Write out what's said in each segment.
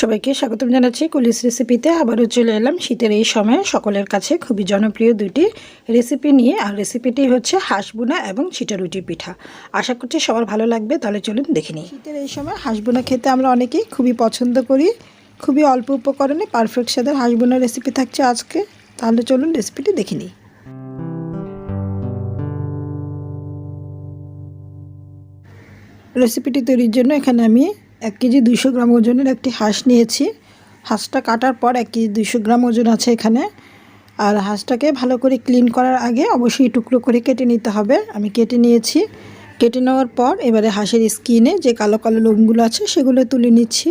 সবাইকে স্বাগতম জানাচ্ছি কুলিস রেসিপিতে। আবারও চলে এলাম শীতের এই সময়ে। সকলের কাছে খুবই জনপ্রিয় দুটি রেসিপি নিয়ে। আর রেসিপিটি হচ্ছে হাঁসবোনা এবং রুটি পিঠা। আশা করছি সবার ভালো লাগবে। তাহলে চলুন দেখে নিই। শীতের এই সময় হাঁসবোনা খেতে আমরা অনেকেই খুবই পছন্দ করি। খুবই অল্প উপকরণে পারফেক্ট স্বাদের হাঁসবোনা রেসিপি থাকছে আজকে। তাহলে চলুন রেসিপিটি দেখে নিই। রেসিপিটি তৈরির জন্য এখানে আমি এক কেজি দুইশো গ্রাম ওজনের একটি হাঁস নিয়েছি। হাঁসটা কাটার পর এক কেজি দুইশো গ্রাম ওজন আছে এখানে। আর হাঁসটাকে ভালো করে ক্লিন করার আগে অবশ্যই টুকরো করে কেটে নিতে হবে। আমি কেটে নিয়েছি। কেটে নেওয়ার পর এবারে হাঁসের স্কিনে যে কালো কালো লোমগুলো আছে সেগুলো তুলে নিচ্ছি।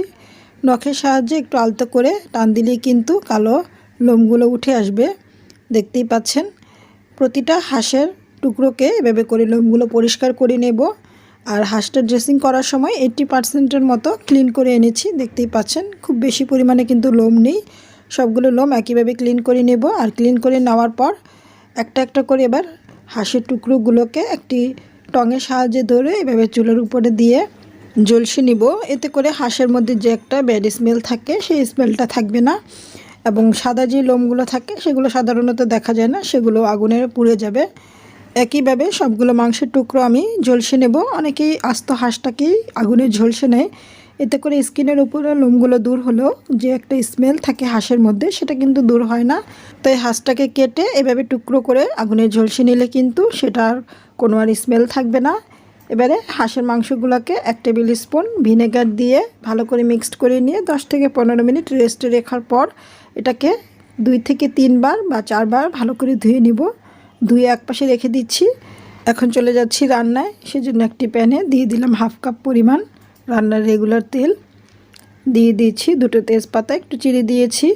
নখের সাহায্যে একটু আলতো করে টান দিলেই কিন্তু কালো লোমগুলো উঠে আসবে। দেখতেই পাচ্ছেন, প্রতিটা হাঁসের টুকরোকে এভাবে করে লোমগুলো পরিষ্কার করে নেব। আর হাঁসটা ড্রেসিং করার সময় এইট্টি পার্সেন্টের মতো ক্লিন করে এনেছি। দেখতেই পাচ্ছেন, খুব বেশি পরিমাণে কিন্তু লোম নেই। সবগুলো লোম একইভাবে ক্লিন করে নেব আর ক্লিন করে নেওয়ার পর একটা একটা করে এবার হাঁসের টুকরোগুলোকে একটি টঙের সাহায্যে ধরে এভাবে চুলের উপরে দিয়ে জলসে নিব। এতে করে হাঁসের মধ্যে যে একটা ব্যাড স্মেল থাকে, সেই স্মেলটা থাকবে না এবং সাদা যে লোমগুলো থাকে, সেগুলো সাধারণত দেখা যায় না, সেগুলো আগুনে পুড়ে যাবে। একইভাবে সবগুলো মাংসের টুকরো আমি ঝলসে নেব। অনেকেই আস্ত হাঁসটাকেই আগুনে ঝলসে নেয়। এতে করে স্কিনের উপরে লোমগুলো দূর হলেও যে একটা স্মেল থাকে হাঁসের মধ্যে, সেটা কিন্তু দূর হয় না। তাই হাঁসটাকে কেটে এভাবে টুকরো করে আগুনে ঝলসে নিলে কিন্তু সেটার কোনো আর স্মেল থাকবে না। এবারে হাঁসের মাংসগুলোকে এক টেবিল স্পুন ভিনেগার দিয়ে ভালো করে মিক্সড করে নিয়ে দশ থেকে পনেরো মিনিট রেস্টে রেখার পর এটাকে দুই থেকে তিনবার বা চারবার ভালো করে ধুয়ে নিব। ধুয়ে এক পাশে রেখে দিচ্ছি। এখন চলে যাচ্ছি রান্নায়। সেজন্য একটি প্যানে দিয়ে দিলাম হাফ কাপ পরিমাণ রান্নার রেগুলার তেল। দিয়ে দিয়েছি দুটো তেজপাতা, একটু চিড়ে দিয়েছি,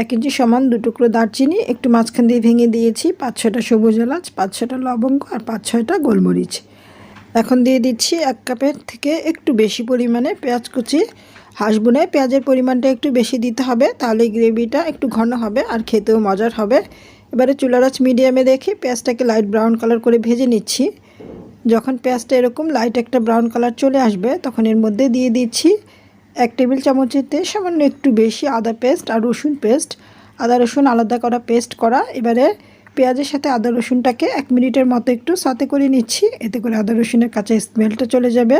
এক ইঞ্চি সমান দু টুকরো দারচিনি, একটু মাঝখান দিয়ে ভেঙে দিয়েছি পাঁচ ছয়টা সবুজ এলাচ, পাঁচ ছয়টা লবঙ্গ আর পাঁচ ছয়টা গোলমরিচ। এখন দিয়ে দিচ্ছি এক কাপের থেকে একটু বেশি পরিমাণে পেঁয়াজ কুচি। হাঁস বোনায় পেঁয়াজের পরিমাণটা একটু বেশি দিতে হবে, তাহলে গ্রেভিটা একটু ঘন হবে আর খেতেও মজার হবে। এবারে চুলারাচ মিডিয়ামে রেখে পেঁয়াজটাকে লাইট ব্রাউন কালার করে ভেজে নিচ্ছি। যখন পেঁয়াজটা এরকম লাইট একটা ব্রাউন কালার চলে আসবে, তখন এর মধ্যে দিয়ে দিচ্ছি এক টেবিল চামচেতে সামান্য একটু বেশি আদা পেস্ট আর রসুন পেস্ট আদা রসুন আলাদা করা পেস্ট করা। এবারে পেঁয়াজের সাথে আদা রসুনটাকে এক মিনিটের মতো একটু সাথে করে নিচ্ছি, এতে করে আদা রসুনের কাঁচা স্মেলটা চলে যাবে।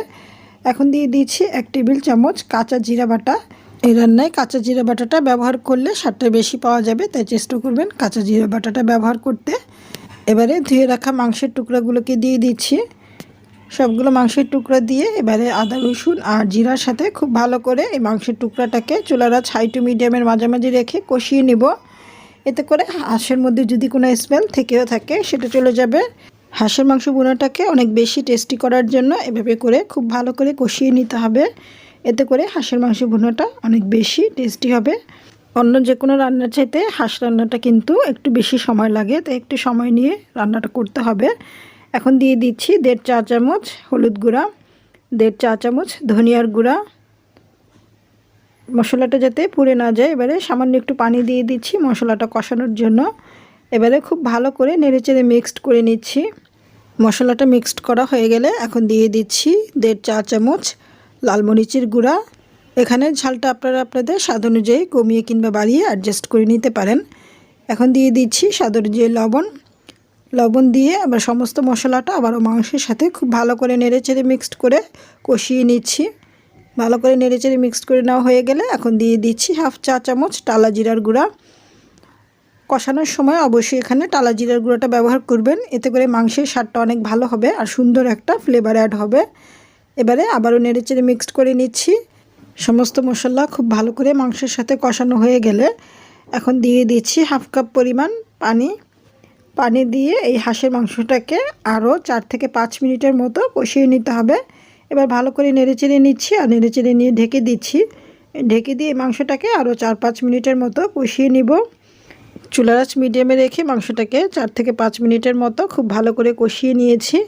এখন দিয়ে দিচ্ছি এক টেবিল চামচ কাঁচা জিরা বাটা। এই রান্নায় কাঁচা জিরা বাটাটা ব্যবহার করলে স্বাদটা বেশি পাওয়া যাবে, তাই চেষ্টা করবেন কাঁচা জিরা বাটাটা ব্যবহার করতে। এবারে ধুয়ে রাখা মাংসের টুকরাগুলোকে দিয়ে দিচ্ছি। সবগুলো মাংসের টুকরা দিয়ে এবারে আদা, রসুন আর জিরার সাথে খুব ভালো করে এই মাংসের টুকরাটাকে চুলারা ছাই টু মিডিয়ামের মাঝামাঝি রেখে কষিয়ে নিব। এতে করে হাঁসের মধ্যে যদি কোনো স্মেল থেকেও থাকে, সেটা চলে যাবে। হাঁসের মাংস বোনাটাকে অনেক বেশি টেস্টি করার জন্য এভাবে করে খুব ভালো করে কষিয়ে নিতে হবে। এতে করে হাঁসের মাংস ভুনাটা অনেক বেশি টেস্টি হবে। অন্য যে কোনো রান্নার চাইতে হাঁস রান্নাটা কিন্তু একটু বেশি সময় লাগে, তাই একটু সময় নিয়ে রান্নাটা করতে হবে। এখন দিয়ে দিচ্ছি দেড় চা চামচ হলুদ গুঁড়া, দেড় চা চামচ ধনিয়ার গুঁড়া। মশলাটা যাতে পুড়ে না যায়, এবারে সামান্য একটু পানি দিয়ে দিচ্ছি মশলাটা কষানোর জন্য। এবারে খুব ভালো করে নেড়েচেড়ে মিক্সড করে নিচ্ছি। মশলাটা মিক্সড করা হয়ে গেলে এখন দিয়ে দিচ্ছি দেড় চা চামচ লাল মরিচের গুঁড়া। এখানে ঝালটা আপনারা আপনাদের স্বাদ অনুযায়ী কমিয়ে কিংবা বাড়িয়ে অ্যাডজাস্ট করে নিতে পারেন। এখন দিয়ে দিচ্ছি স্বাদ অনুযায়ী লবণ। লবণ দিয়ে আবার সমস্ত মশলাটা আবারও মাংসের সাথে খুব ভালো করে নেড়েচেড়ে মিক্সড করে কষিয়ে নিচ্ছি। ভালো করে নেড়েচেড়ে মিক্সড করে নেওয়া হয়ে গেলে এখন দিয়ে দিচ্ছি হাফ চা চামচ টালা জিরার গুঁড়া। কষানোর সময় অবশ্যই এখানে টালা জিরার গুঁড়োটা ব্যবহার করবেন। এতে করে মাংসের স্বাদটা অনেক ভালো হবে আর সুন্দর একটা ফ্লেভার অ্যাড হবে। এবারে আবারও নেড়ে নেড়েচেড়ে মিক্সড করে নিচ্ছি। সমস্ত মশলা খুব ভালো করে মাংসের সাথে কষানো হয়ে গেলে এখন দিয়ে দিচ্ছি হাফ কাপ পরিমাণ পানি। পানি দিয়ে এই হাঁসের মাংসটাকে আরও চার থেকে পাঁচ মিনিটের মতো কষিয়ে নিতে হবে। এবার ভালো করে নেড়ে নেড়েচেড়ে নিচ্ছি আর নেড়ে নেড়েচেড়ে নিয়ে ঢেকে দিচ্ছি। ঢেকে দিয়ে মাংসটাকে আরও চার পাঁচ মিনিটের মতো কষিয়ে নিব। চুলারাচ মিডিয়ামে রেখে মাংসটাকে চার থেকে পাঁচ মিনিটের মতো খুব ভালো করে কষিয়ে নিয়েছি।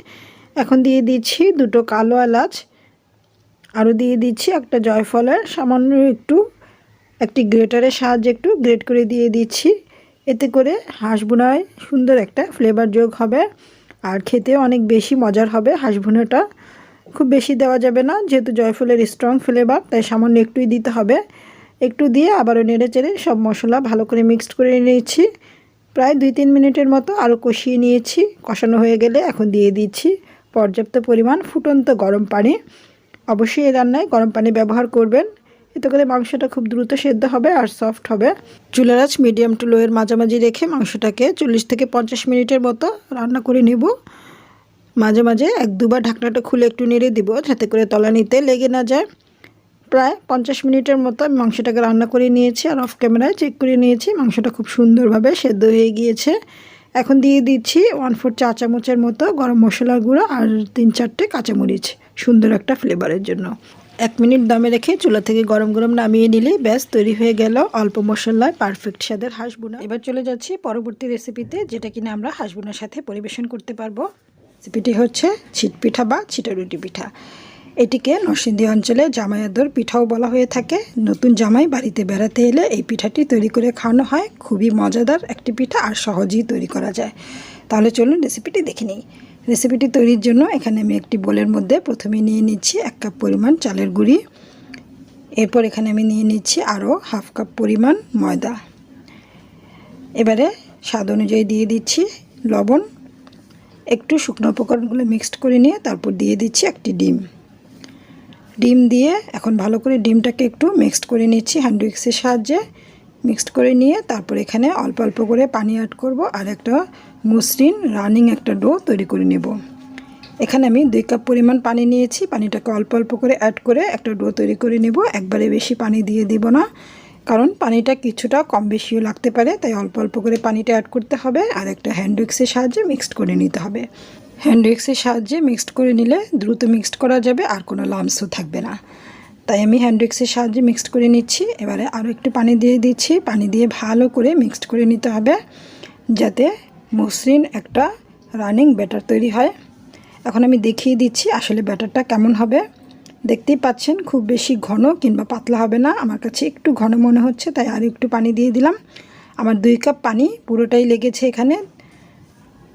এখন দিয়ে দিচ্ছি দুটো কালো এলাচ, আরও দিয়ে দিচ্ছি একটা জয়ফলের, সামান্য একটু, একটি গ্রেটারের সাহায্যে একটু গ্রেট করে দিয়ে দিচ্ছি। এতে করে হাঁস বোনায় সুন্দর একটা ফ্লেভার যোগ হবে আর খেতে অনেক বেশি মজার হবে হাঁস খুব বেশি দেওয়া যাবে না, যেহেতু জয়ফলের স্ট্রং ফ্লেভার তাই সামান্য একটুই দিতে হবে। একটু দিয়ে আবারও নেড়ে চেড়ে সব মশলা ভালো করে মিক্সড করে নিয়েছি। প্রায় দুই তিন মিনিটের মতো আরও কষিয়ে নিয়েছি, কষানো হয়ে গেলে এখন দিয়ে দিচ্ছি। পর্যাপ্ত পরিমাণ ফুটন্ত গরম পানি। অবশ্যই এই রান্নায় গরম পানি ব্যবহার করবেন। এতে করে মাংসটা খুব দ্রুত সেদ্ধ হবে আর সফট হবে। চুলার আঁচ মিডিয়াম টু লোয়ের মাঝামাঝি রেখে মাংসটাকে চল্লিশ থেকে পঞ্চাশ মিনিটের মতো রান্না করে নেব। মাঝে মাঝে এক দুবার ঢাকনাটা খুলে একটু নেড়ে দিব, যাতে করে তলানিতে লেগে না যায়। প্রায় পঞ্চাশ মিনিটের মতো আমি মাংসটাকে রান্না করে নিয়েছি আর অফ ক্যামেরায় চেক করে নিয়েছি। মাংসটা খুব সুন্দরভাবে সেদ্ধ হয়ে গিয়েছে। এখন দিয়ে দিচ্ছি ওয়ান ফোর চা চামচের মতো গরম মশলার গুঁড়ো আর তিন চারটে কাঁচামরিচ, সুন্দর একটা ফ্লেভারের জন্য। এক মিনিট দমে রেখে চুলা থেকে গরম গরম নামিয়ে নিলেই ব্যাস, তৈরি হয়ে গেল অল্প মশলায় পারফেক্ট স্বাদের হাঁসবোনা। এবার চলে যাচ্ছি পরবর্তী রেসিপিতে যেটা কিনা আমরা হাঁসবোনার সাথে পরিবেশন করতে পারব। রেসিপিটি হচ্ছে ছিট পিঠা বা ছিটারুটি পিঠা। এটিকে নরসিংদী অঞ্চলে জামাইয়াদর পিঠাও বলা হয়ে থাকে। নতুন জামাই বাড়িতে বেড়াতে এলে এই পিঠাটি তৈরি করে খাওয়ানো হয়। খুবই মজাদার একটি পিঠা আর সহজেই তৈরি করা যায়। তাহলে চলুন রেসিপিটি দেখে নিই। রেসিপিটি তৈরির জন্য এখানে আমি একটি বোলের মধ্যে প্রথমে নিয়ে নিচ্ছি এক কাপ পরিমাণ চালের গুঁড়ি। এরপর এখানে আমি নিয়ে নিচ্ছি আরও হাফ কাপ পরিমাণ ময়দা। এবারে স্বাদ অনুযায়ী দিয়ে দিচ্ছি লবণ। একটু শুকনো উপকরণগুলো মিক্সড করে নিয়ে তারপর দিয়ে দিচ্ছি একটি ডিম। ডিম দিয়ে এখন ভালো করে ডিমটাকে একটু মিক্সড করে নিচ্ছি হ্যান্ড উইক্সের সাহায্যে। মিক্সড করে নিয়ে তারপর এখানে অল্প অল্প করে পানি অ্যাড করব আর একটা মসৃণ রানিং একটা ডো তৈরি করে নেব। এখানে আমি দুই কাপ পরিমাণ পানি নিয়েছি, পানিটাকে অল্প অল্প করে অ্যাড করে একটা ডো তৈরি করে নেব। একবারে বেশি পানি দিয়ে দিব না, কারণ পানিটা কিছুটা কম বেশিও লাগতে পারে, তাই অল্প অল্প করে পানিটা অ্যাড করতে হবে আর একটা হ্যান্ড উইক্সের সাহায্যে মিক্সড করে নিতে হবে। হ্যান্ড সাহায্যে মিক্সড করে নিলে দ্রুত মিক্সড করা যাবে, আর কোনো লামসও থাকবে না। তাই আমি হ্যান্ড সাহায্যে মিক্সড করে নিচ্ছি। এবারে আরও একটু পানি দিয়ে দিচ্ছি। পানি দিয়ে ভালো করে মিক্সড করে নিতে হবে, যাতে মসৃণ একটা রানিং ব্যাটার তৈরি হয়। এখন আমি দেখিয়ে দিচ্ছি আসলে ব্যাটারটা কেমন হবে। দেখতেই পাচ্ছেন, খুব বেশি ঘন কিংবা পাতলা হবে না। আমার কাছে একটু ঘন মনে হচ্ছে, তাই আর একটু পানি দিয়ে দিলাম। আমার দুই কাপ পানি পুরোটাই লেগেছে এখানে।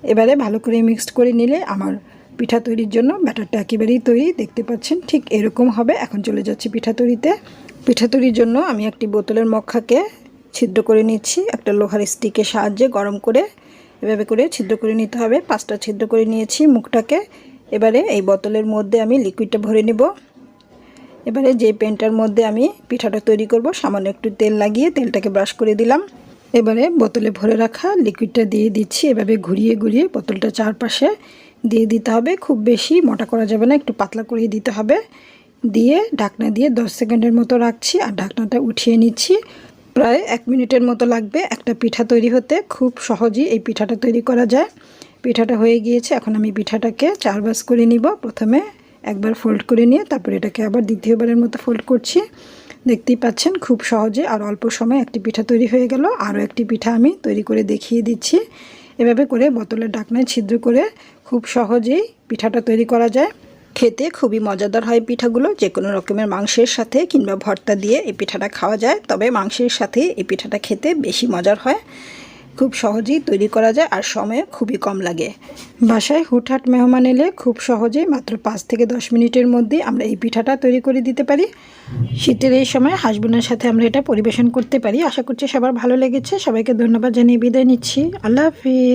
এবারে ভালো করে মিক্সড করে নিলে আমার পিঠা তৈরির জন্য ব্যাটারটা একেবারেই তৈরি, দেখতে পাচ্ছেন? ঠিক এরকম হবে। এখন চলে যাচ্ছি পিঠা তৈরিতে। পিঠা তৈরির জন্য আমি একটি বোতলের মক্ষাকে ছিদ্র করে নিচ্ছি। একটা লোহার স্টিকের সাহায্যে গরম করে এভাবে করে ছিদ্র করে নিতে হবে। পাঁচটা ছিদ্র করে নিয়েছি মুখটাকে। এবারে এই বোতলের মধ্যে আমি লিকুইডটা ভরে নেব। এবারে যে পেনটার মধ্যে আমি পিঠাটা তৈরি করব, সামান্য একটু তেল লাগিয়ে তেলটাকে ব্রাশ করে দিলাম। এবারে বোতলে ভরে রাখা লিকুইডটা দিয়ে দিচ্ছি। এভাবে ঘুরিয়ে ঘুরিয়ে বোতলটা চারপাশে দিয়ে দিতে হবে। খুব বেশি মোটা করা যাবে না, একটু পাতলা করিয়ে দিতে হবে। দিয়ে ঢাকনা দিয়ে দশ সেকেন্ডের মতো রাখছি আর ঢাকনাটা উঠিয়ে নিচ্ছি। প্রায় এক মিনিটের মতো লাগবে একটা পিঠা তৈরি হতে। খুব সহজেই এই পিঠাটা তৈরি করা যায়। পিঠাটা হয়ে গিয়েছে, এখন আমি পিঠাটাকে চার বাস করে নিব। প্রথমে একবার ফোল্ড করে নিয়ে তারপরে এটাকে আবার দ্বিতীয়বারের মতো ফোল্ড করছি। দেখতেই পাচ্ছেন, খুব সহজে আর অল্প সময় একটি পিঠা তৈরি হয়ে গেল। আরও একটি পিঠা আমি তৈরি করে দেখিয়ে দিচ্ছি। এভাবে করে বোতলের ডাকনায় ছিদ্র করে খুব সহজেই পিঠাটা তৈরি করা যায়। খেতে খুবই মজাদার হয় পিঠাগুলো। যে কোনো রকমের মাংসের সাথে কিংবা ভর্তা দিয়ে এই পিঠাটা খাওয়া যায়। তবে মাংসের সাথে এই পিঠাটা খেতে বেশি মজার হয়। খুব সহজেই তৈরি করা যায় আর সময় খুবই কম লাগে। বাসায় হুটহাট মেহমান এলে খুব সহজেই মাত্র পাঁচ থেকে দশ মিনিটের মধ্যে আমরা এই পিঠাটা তৈরি করে দিতে পারি। শীতের এই সময় হাসবেন্ডের সাথে আমরা এটা পরিবেশন করতে পারি। আশা করছি সবার ভালো লেগেছে। সবাইকে ধন্যবাদ জানিয়ে বিদায় নিচ্ছি। আল্লাহ হাফিজ।